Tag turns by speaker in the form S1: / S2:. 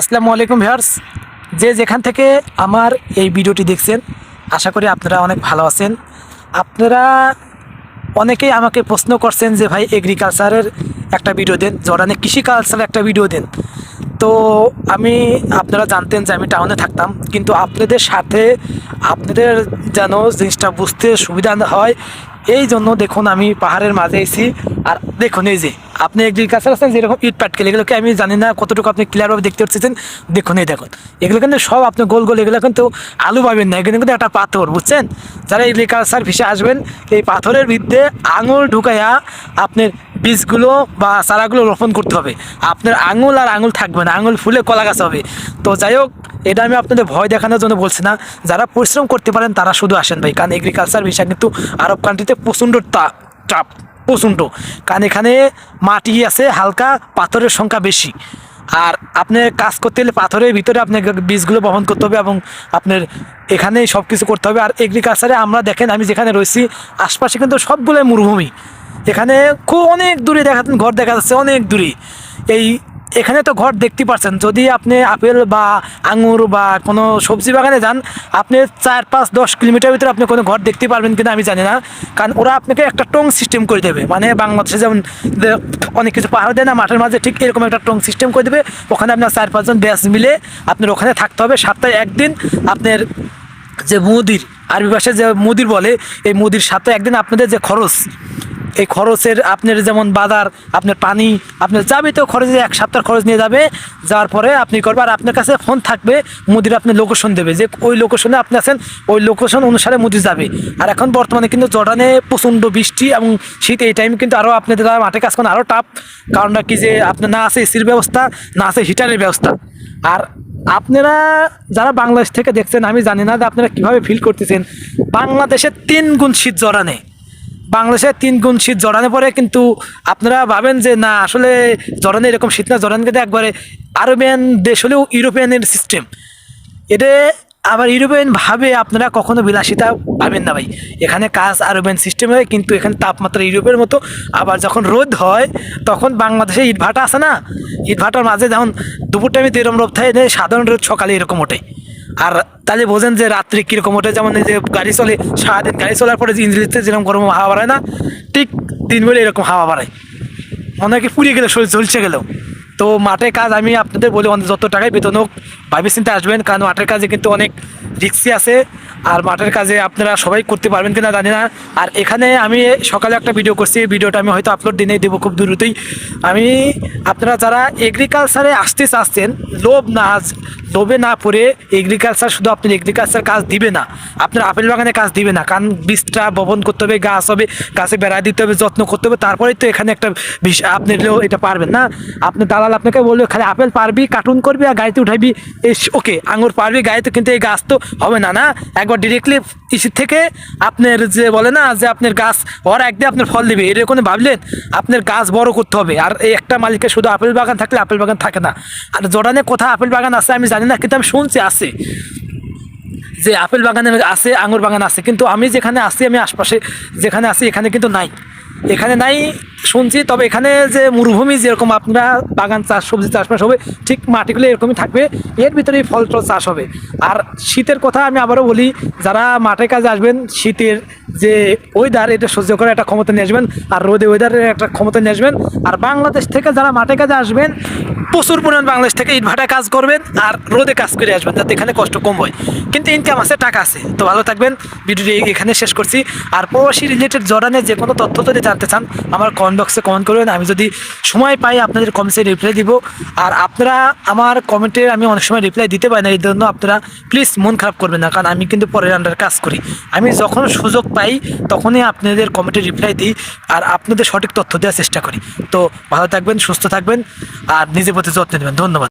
S1: আসসালামু আলাইকুম ভিউয়ার্স। যে যেখান থেকে আমার এই ভিডিওটি দেখছেন, আশা করি আপনারা অনেক ভালো আছেন। আপনারা অনেকেই আমাকে প্রশ্ন করছেন যে, ভাই এগ্রিকালচারের একটা ভিডিও দেন জরানে কৃষি কালচারের একটা ভিডিও দেন। তো আমি, আপনারা জানতেন যে আমি টাউনে থাকতাম, কিন্তু আপনাদের সাথে আপনাদের যেন জিনিসটা বুঝতে সুবিধা হয়, এই জন্য দেখুন আমি পাহাড়ের মাঝে এসেছি। আর দেখুন এই যে আপনি এগ্রিকালচার আছেন, যেরকম ইট পাটকেল, এগুলোকে আমি জানি না কতটুকু আপনি ক্লিয়ারভাবে দেখতে পাচ্ছেন দেখুন, এই দেখুন, এগুলো কিন্তু সব আপনি গোল গোল, এগুলো কিন্তু আলু পাবেন না, এগুলো কিন্তু একটা পাথর, বুঝছেন? যারা এগ্রিকালচার ভিসে আসবেন, এই পাথরের ভিত্তে আঙুল ঢুকাইয়া আপনার বীজগুলো বা চারাগুলো রোপণ করতে হবে। আপনার আঙুল আর আঙুল থাকবে না, আঙুল ফুলে কলা গাছ হবে। তো যাই হোক, এটা আমি আপনাদের ভয় দেখানোর জন্য বলছি না। যারা পরিশ্রম করতে পারেন, তারা শুধু আসেন ভাই, কারণ এগ্রিকালচার বিষয় কিন্তু আরব কান্ট্রিতে প্রচণ্ড টাপ প্রচণ্ড। কারণ এখানে মাটি আছে, হালকা পাথরের সংখ্যা বেশি। আর আপনার কাজ করতে গেলে পাথরের ভিতরে আপনার বীজগুলো বহন করতে হবে এবং আপনার এখানে সব কিছু করতে হবে। আর এগ্রিকালচারে আমরা দেখেন, আমি যেখানে রয়েছি, আশপাশে কিন্তু সবগুলোই মরুভূমি। এখানে খুব অনেক দূরে দেখা ঘর দেখা যাচ্ছে, অনেক দূরে। এই এখানে তো ঘর দেখতে পাচ্ছেন যদি আপনি আপেল বা আঙুর বা কোনো সবজি বাগানে যান, আপনি চার পাঁচ দশ কিলোমিটার ভিতরে আপনি কোনো ঘর দেখতে পারবেন কিনা আমি জানি না। কারণ ওরা আপনাকে একটা টং সিস্টেম করে দেবে। মানে বাংলাদেশে যেমন অনেক কিছু পাহাড় দেয় না, মাঠের মাঝে ঠিক এরকম একটা টং সিস্টেম করে দেবে। ওখানে আপনার চার পাঁচজন ব্যাস মিলে আপনার ওখানে থাকতে হবে। সপ্তাহে একদিন আপনার যে মুদির, আরবি ভাষায় যে মুদির বলে, এই মুদির সাথে একদিন আপনাদের যে খরচ এই খরচের আপনার যেমন বাজার, আপনার পানি, আপনার যাবে তো খরচে এক সপ্তাহ খরচ নিয়ে যাবে, যাওয়ার পরে আপনি করবেন আর আপনার কাছে ফোন থাকবে, মুদির আপনি লোকেশন দেবে। যে ওই লোকেশনে আপনি আছেন, ওই লোকেশন অনুসারে মুদি যাবে। আর এখন বর্তমানে কিন্তু জর্ডানে প্রচণ্ড বৃষ্টি এবং শীত, এই টাইম কিন্তু আরও আপনাদের মাঠে কাজ করেন আরও টাফ কারণটা কি যে আপনার না আছে এসির ব্যবস্থা, না আছে হিটারের ব্যবস্থা। আর আপনারা যারা বাংলাদেশ থেকে দেখছেন, আমি জানি না যে আপনারা কীভাবে ফিল করতেছেন। বাংলাদেশে তিন গুণ শীত জড়ানে বাংলাদেশে তিন গুণ শীত জড়ানে পরে কিন্তু আপনারা ভাবেন যে, না, আসলে জড়ানে এরকম শীত না জড়ান কিন্তু একবারে আরবিয়ান দেশ হলেও ইউরোপিয়ানের সিস্টেম এটা আবার ইউরোপিয়ান ভাবে আপনারা কখনো বিলাসিতা পাবেন না ভাই। এখানে কাজ আরবিয়ান সিস্টেম হয়, কিন্তু এখানে তাপমাত্রা ইউরোপের মতো। আবার যখন রোদ হয়, তখন বাংলাদেশে ইটভাটা আছে না? ইটভাটার মাঝে যখন দুপুর টাইমে তেরম রোদ থাকে, সাধারণ রোদ সকালে এরকম ওঠে। আর তাহলে বোঝেন যে রাত্রি কীরকম ওঠে, যেমন এই যে গাড়ি চলে, সারাদিন গাড়ি চলার পরে যে যেরকম গরম হাওয়া বাড়ায় না, ঠিক দিন বেলে এরকম হাওয়া বাড়ায়। মনে হয় কি পুড়িয়ে গেলে, শরীর ঝলসে গেলেও তো মাঠের কাজ আমি আপনাদের বলি অনেক যত টাকায় বেতন হোক ভাবি চিন্তা আসবেন, কারণ মাঠের কাজে কিন্তু অনেক রিক্সি আছে। আর মাঠের কাজে আপনারা সবাই করতে পারবেন কিনা জানি না। আর এখানে আমি সকালে একটা ভিডিও করছি ভিডিওটা আমি হয়তো আপলোড দিনেই দেবো খুব দ্রুতই। আমি, আপনারা যারা এগ্রিকালচারে আসতে চাচ্ছেন, লোভ না লোভে না পড়ে এগ্রিকালচার শুধু আপনি এগ্রিকালচার কাজ দিবে না। আপনার আপেল বাগানে কাজ দিবে না। কারণ বীজটা বপন করতে হবে, গাছ হবে, গাছে বেড়া দিতে হবে, যত্ন করতে হবে, তারপরেই তো এখানে একটা বিষয় আপনি এটা পারবেন না। আপনি দালাল আপনাকে বলবে খালি আপেল পারবি কার্টুন করবি আর গাড়িতে উঠাবি। এস ওকে আঙুর পারবি, গাড়িতে কিন্তু এই গাছ তো হবে না না? একবার ডিরেক্টলি ইসির থেকে আপনার যে বলে না যে আপনার গাছ, ওর একদিন আপনার ফল দেবে। এরকম ভাবলেন? আপনার গাছ বড় করতে হবে। আর এই একটা মালিকের শুধু আপেল বাগান থাকলে আপেল বাগান থাকে না। আর জোরানে কোথায় আপেল বাগান আছে আমি জানি না, কিন্তু আমি শুনছি আছে। যে আপেল বাগানে আছে, আঙুর বাগান আছে। কিন্তু আমি যেখানে আছি, আমি আশপাশে যেখানে আছি, এখানে কিন্তু নাই। এখানে নাই শুনছি, তবে এখানে যে মরুভূমি যেরকম আপনারা বাগান চাষ, সবজি চাষবাস হবে, ঠিক মাটিগুলো এরকমই থাকবে, এর ভিতরেই ফল টল চাষ হবে। আর শীতের কথা আমি আবারও বলি, যারা মাঠে কাজে আসবেন, শীতের যে ওয়েদার এটা সহ্য করার একটা ক্ষমতা নিয়ে আসবেন, আর রোদে ওয়েদারের একটা ক্ষমতা নিয়ে আসবেন। আর বাংলাদেশ থেকে যারা মাঠে কাজে আসবেন, প্রচুর পরিমাণ বাংলাদেশ থেকে ইটভাটায় কাজ করবেন, আর রোদে কাজ করে আসবেন, যাতে এখানে কষ্ট কম হয়। কিন্তু ইনকাম আছে, টাকা আছে। তো ভালো থাকবেন, ভিডিওটি এখানে শেষ করছি। আর প্রবাসী রিলেটেড জর্ডানের যে কোনো তথ্য যদি জানতে চান, আমার কমেন্ট বক্সে কমেন্ট করবেন। আমি যদি সময় পাই, আপনাদের কমেন্টসে রিপ্লাই দিব। আর আপনারা আমার কমেন্টে আমি অনেক সময় রিপ্লাই দিতে পারি না, এই জন্য আপনারা প্লিজ মন খারাপ করবেন না, কারণ আমি কিন্তু পরের আন্ডার কাজ করি। আমি যখন সুযোগ পাই, তখনই আপনাদের কমেন্টে রিপ্লাই দিই, আর আপনাদের সঠিক তথ্য দেওয়ার চেষ্টা করি। তো ভালো থাকবেন, সুস্থ থাকবেন, আর নিজের প্রতি যত্ন নেবেন। ধন্যবাদ।